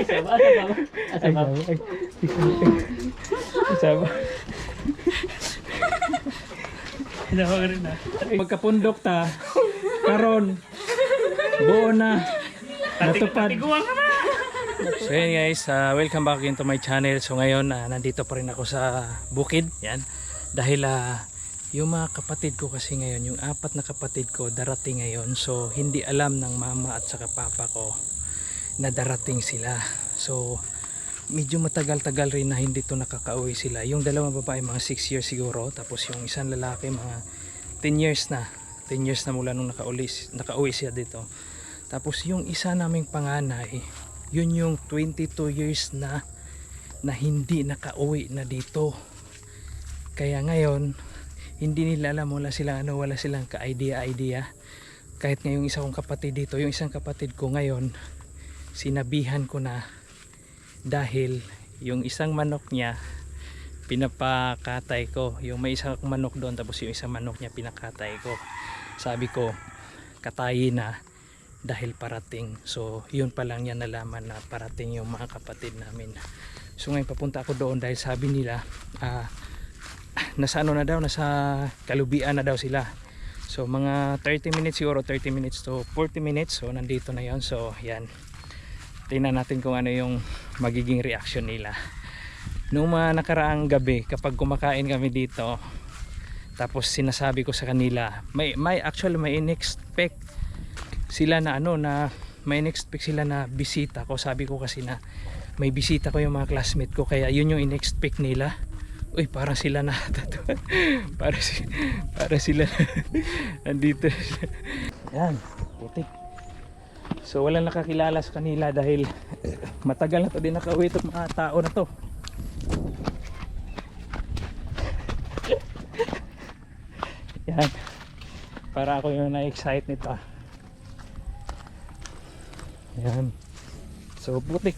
Asaba. Asaba. Asaba. Asaba ka rin ah. Magkapundok ta. Karon. Buo na. Natupad. So yun guys, uh, welcome back again to my channel. So ngayon, uh, nandito pa rin ako sa bukid. Yan. Dahil uh, yung mga kapatid ko kasi ngayon, yung apat na kapatid ko darating ngayon. So hindi alam ng mama at saka papa ko na darating sila. So medyo matagal-tagal rin na hindi to nakakauwi sila. Yung dalawang babae mga 6 years siguro. Tapos yung isang lalaki mga 10 years na. 10 years na mula nung nakauwi, nakauwi siya dito. Tapos yung isa naming panganay, yun yung 22 years na na hindi nakauwi na dito. Kaya ngayon, hindi nila alam, wala silang ano, wala silang ka-idea-idea. Kahit ngayong isa kong kapatid dito, yung isang kapatid ko ngayon, sinabihan ko na dahil yung isang manok niya pinapakatay ko. Yung may isang manok doon tapos yung isang manok niya pinakatay ko. Sabi ko katayin na dahil parating. So yun pa lang yan nalaman na parating yung mga kapatid namin. So ngayon papunta ako doon dahil sabi nila ah, nasa ano na daw nasa kalubian na daw sila. So mga 30 minutes siguro 30 minutes to 40 minutes. So nandito na yon so yan. Tingnan natin kung ano yung magiging reaction nila. Nung mga nakaraang gabi kapag kumakain kami dito tapos sinasabi ko sa kanila may, may actually may in-expect sila na ano na may in-expect sila na bisita ko. Sabi ko kasi na may bisita ko yung mga classmate ko kaya yun yung in-expect nila uy parang sila na para, si, para sila nandito yan putik So walang nakakilala sa kanila dahil matagal na to din nakauwi itong mga tao na to. Yan. Para ako yung na-excite nito. ah. Yan. So putik.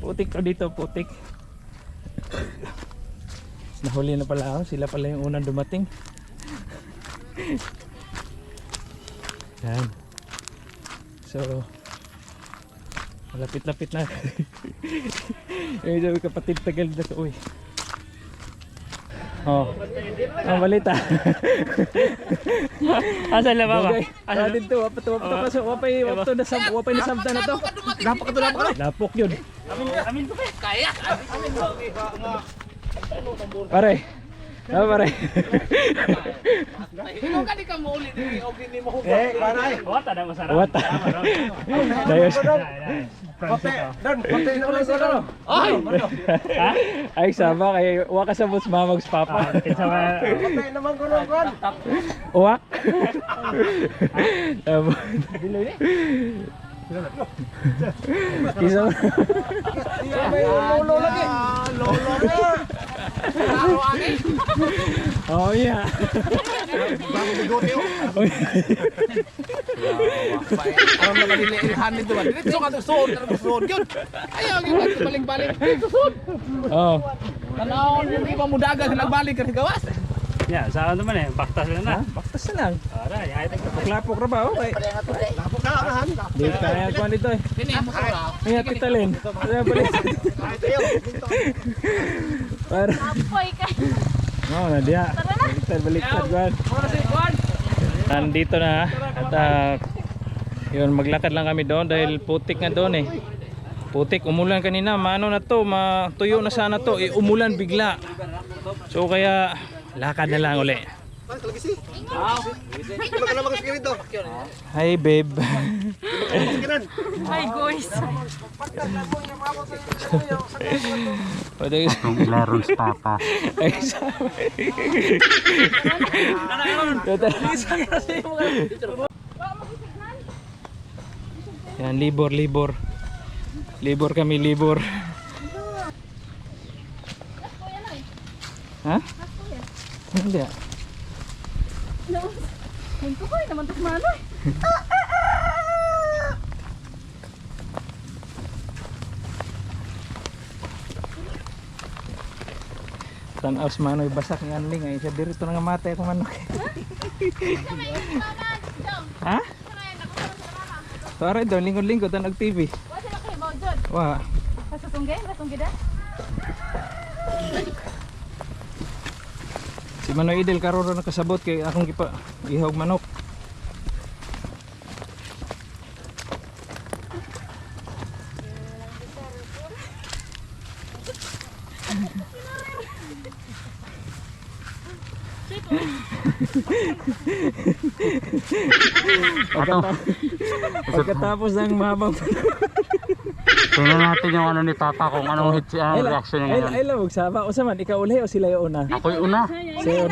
putik to dito, putik. Nahuli na pala ako. Sila pala yung unang dumating. Yan. So, malapit-lapit na. Yung sabi kapatid tagal na ka, uy. Oh. Ang balita. Asa la baba? Okay. Ano dito? Wapa to, wapa to paso. Wapa y wapa to na sam, wapa na samta na to. Ka to, ka to. Lapok yun. Amin, amin ko pa. Kaya. Pare. Ah, pare. Hino ka di ka mo ulit. Okay ni mo Eh, panay. Wata na masarap. What? Dayos. Pante. Dan, pati na ulit sa Ay, Ha? Ay, sama kay waka sa bus mamags papa. Kinsa ma... pati naman ko ron kon. Uwak. Tama. Isa May lolo lagi. Lolo na. Oh yeah. Bago bigote oh. Aram na kanila ilhan nito ba? Dito ka suod, ka suod yun. Ayaw balik-balik. Dito suod. Oh. Tanaw ni pa mo dagat nagbalik ka gawas. Ya, sa ano naman eh. Baktas lang na. Baktas na lang. Aray, ay. Paklapok ra ba? Okay. Lapok na anahan. Di kaya ko nito eh. Dini mo sa. May atitalin. Kaya balik. Para. Apoy ka. Oh, na dia. Baliktad, baliktad Juan. Nandito na at ah, yun maglakad lang kami doon dahil putik nga doon eh. Putik, umulan kanina, maano na to, matuyo na sana to, eh, umulan bigla. So kaya lakad na lang uli. To? Hi babe. Hi guys. Pwede Larons papa. Ay, sabi. Yan, libor, libor. Libor kami, libor. Ha? Hindi ah. Munto ko naman tos mano. Tanaw si Manoy basak ng anling ay siya dirito nga matay itong manok. Ha? Pare daw, lingkod-lingkod ang nag-TV. Wala sila kayo mo dyan. Wa. Kasatunggay, kasatunggay da. Si Manoy Idel karon ra nakasabot kay akong gipa ihog manok. Pagkatapos ng mahabang tingnan natin yung ano ni Tata kung anong hit, anong reaction niya ay, ngayon. ay lamog saba. O saman ikaw uli o sila yung una? Ako'y una. Sayo.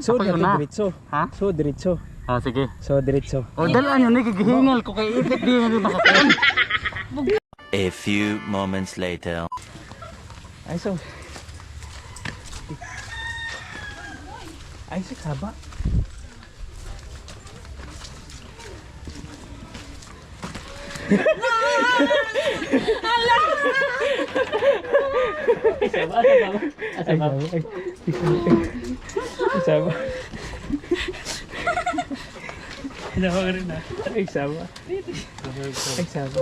So Ako'y una. diretso. Ha? So diretso. Ah, sige. So diretso. O, dalaan yun, nagigihingal ko kay ipit di na makakuan. A few moments later. Ay so. Ay so saba. Ay saba. Ay saba. Hinawa ka rin na. Ay saba. Ay saba.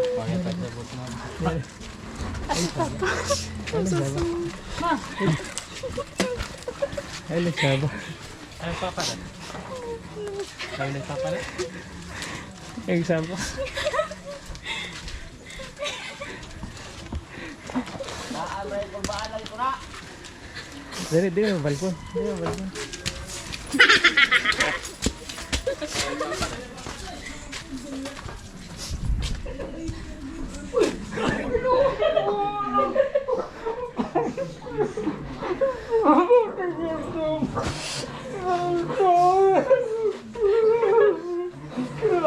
Ay saba. Ano pa pala? Sabi nagpapalit? Ay saba. Dali, dali ang balkon. Dali ang balkon.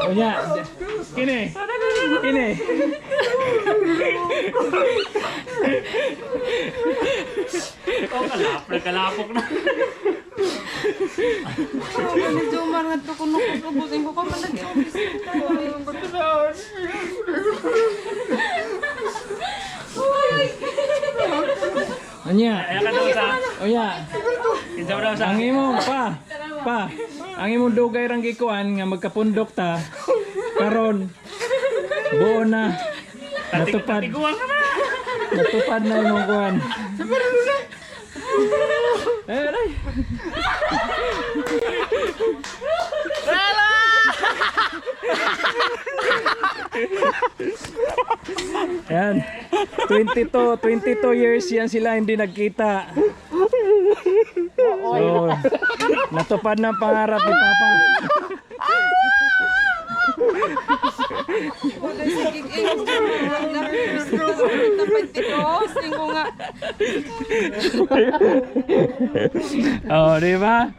O nya, kini. Kini. Oh, kalap, nagkalapok na. Medyo umangat ko kung nakutubusin ko ka man nag-office. O nya, Kaya ka daw sa, o nya. kinsa mo daw sa, Ang imo pa, pa. Ang imo dugay rang gikuan nga magkapundok ta. Karon buo na natupad. tiguan ka na. Natupad na imong kuan. Eh, ay. Yan. 22, 22 years yan sila hindi nagkita. So, natupad na ang pangarap ni Papa. Oh, di ba?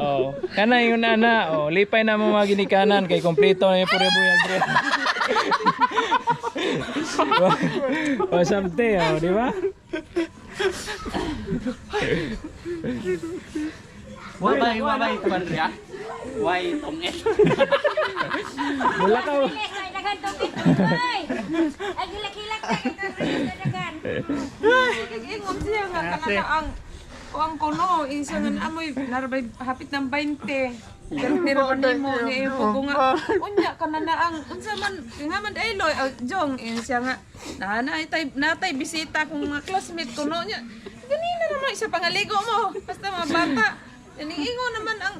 Oh, kana yung nana, oh, lipay na mo mga ginikanan kay kompleto na yung pure buyag dre. oh, oh, samte, oh, di ba? Wabay, wabay, kuwan ya. Why, tong eh. Wala ka. Oh. Ay, nagantong ito, ay! Ay, gilak-gilak na ito, dagan. Ingon siya nga kanaka ang ang kuno nga amoy narabay hapit ng 20. Pero pa nimo ni ipo ko nga unya kana na ang unsa man nga man dayloy uh, jong in siya nga na na tay natay bisita kung mga classmate kuno nya ganina naman isa pangaligo mo basta mga bata Iningo naman ang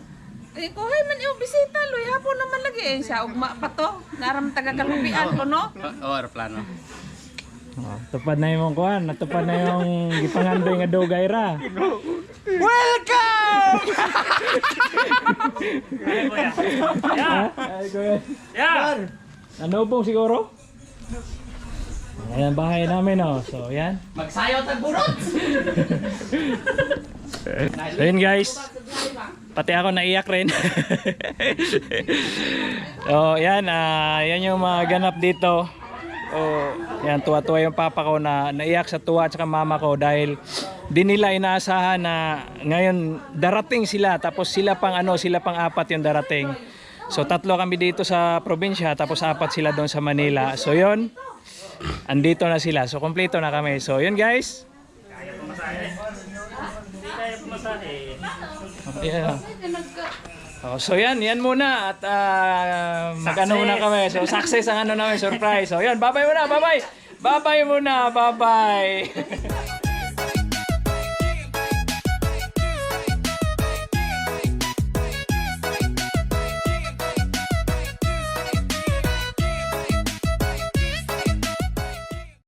eh, kuhay man yung bisita, loy hapon naman lagi eh, siya ugma pa to. Naram taga kalubian ko no. Oh, aeroplano. Oh, tupad na yung kuan, natupad na yung gipangandoy nga dugay ra. Ay, kuya. Yeah, Ay, kuya. yeah. Ano po siguro? Ayan ang bahay namin oh. So, yan. Magsayaw tag burot. So yun guys. Pati ako naiyak rin. oh, yan ah, yan yung mga ganap dito. Oh, yan tuwa-tuwa yung papa ko na naiyak sa tuwa at mama ko dahil di nila inaasahan na ngayon darating sila tapos sila pang ano, sila pang apat yung darating. So tatlo kami dito sa probinsya tapos apat sila doon sa Manila. So yun, andito na sila. So kompleto na kami. So yun guys. Hindi kaya pumasahe. Yeah. Oh, so yan, yan muna at ah, mag-ano muna kami. So success ang ano namin, surprise. So yan, bye-bye muna, bye-bye. Bye-bye muna, bye-bye.